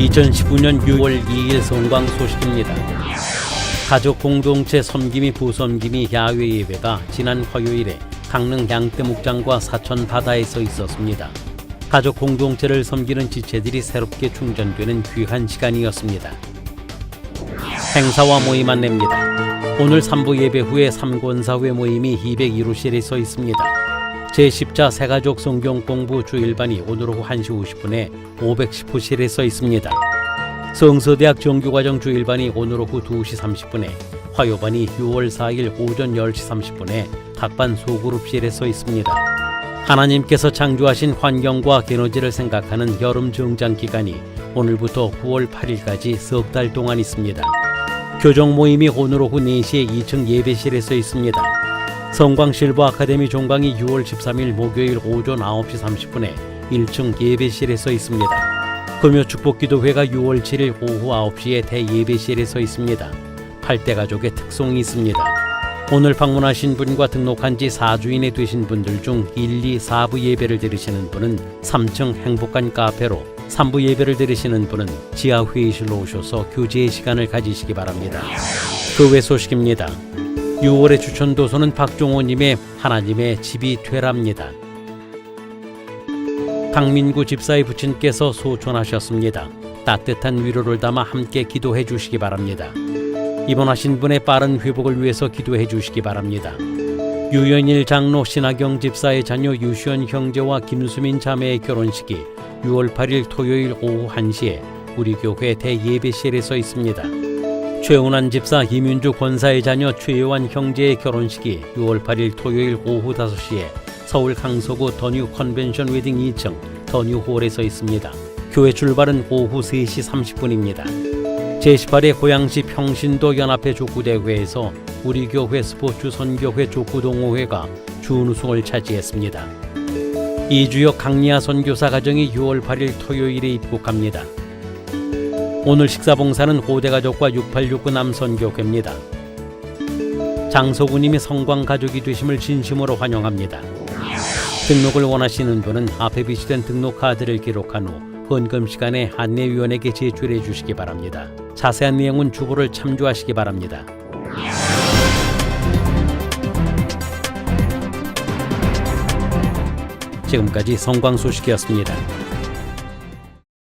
2019년 6월 2일 성광 소식입니다. 가족 공동체 섬김이 부섬김이 야외 예배가 지난 화요일에 강릉 양떼 목장과 사천 바다에서 있었습니다. 가족 공동체를 섬기는 지체들이 새롭게 충전되는 귀한 시간이었습니다. 행사와 모임 안내입니다. 오늘 3부 예배 후에 삼권사회 모임이 201호실에 서 있습니다. 제10자 새가족 성경 공부 주일반이 오늘 오후 1시 50분에 510호실에 서 있습니다. 성서대학 정규과정 주일반이 오늘 오후 2시 30분에 화요반이 6월 4일 오전 10시 30분에 각반 소그룹실에 서 있습니다. 하나님께서 창조하신 환경과 에너지를 생각하는 여름 정장 기간이 오늘부터 9월 8일까지 석 달 동안 있습니다. 교정 모임이 오늘 오후 4시에 2층 예배실에 서 있습니다. 성광 실버 아카데미 종강이 6월 13일 목요일 오전 9시 30분에 1층 예배실에 서 있습니다. 금요 축복기도회가 6월 7일 오후 9시에 대예배실에 서 있습니다. 8대 가족의 특송이 있습니다. 오늘 방문하신 분과 등록한 지 4주인이 되신 분들 중 1, 2, 4부 예배를 들으시는 분은 3층 행복한 카페로 3부 예배를 들으시는 분은 지하 회의실로 오셔서 교제의 시간을 가지시기 바랍니다. 교회 소식입니다. 6월의 추천 도서는 박종호님의 하나님의 집이 되랍니다. 강민구 집사의 부친께서 소천하셨습니다. 따뜻한 위로를 담아 함께 기도해 주시기 바랍니다. 입원하신 분의 빠른 회복을 위해서 기도해 주시기 바랍니다. 유연일 장로 신하경 집사의 자녀 유시연 형제와 김수민 자매의 결혼식이 6월 8일 토요일 오후 1시에 우리 교회 대예배실에서 있습니다. 최운환 집사 이민주 권사의 자녀 최요한 형제의 결혼식이 6월 8일 토요일 오후 5시에 서울 강서구 더뉴 컨벤션 웨딩 2층 더뉴홀에서 있습니다. 교회 출발은 오후 3시 30분입니다. 제18회 고양시 평신도 연합회 족구대회에서 우리 교회 스포츠 선교회 족구동호회가 준우승을 차지했습니다. 이주역 강리아 선교사 가정이 6월 8일 토요일에 입국합니다. 오늘 식사봉사는 호대가족과 6869 남선교회입니다. 장소구님이 성광 가족이 되심을 진심으로 환영합니다. 등록을 원하시는 분은 앞에 비치된 등록 카드를 기록한 후 헌금 시간에 안내위원에게 제출해 주시기 바랍니다. 자세한 내용은 주보를 참조하시기 바랍니다. 지금까지 성광 소식이었습니다.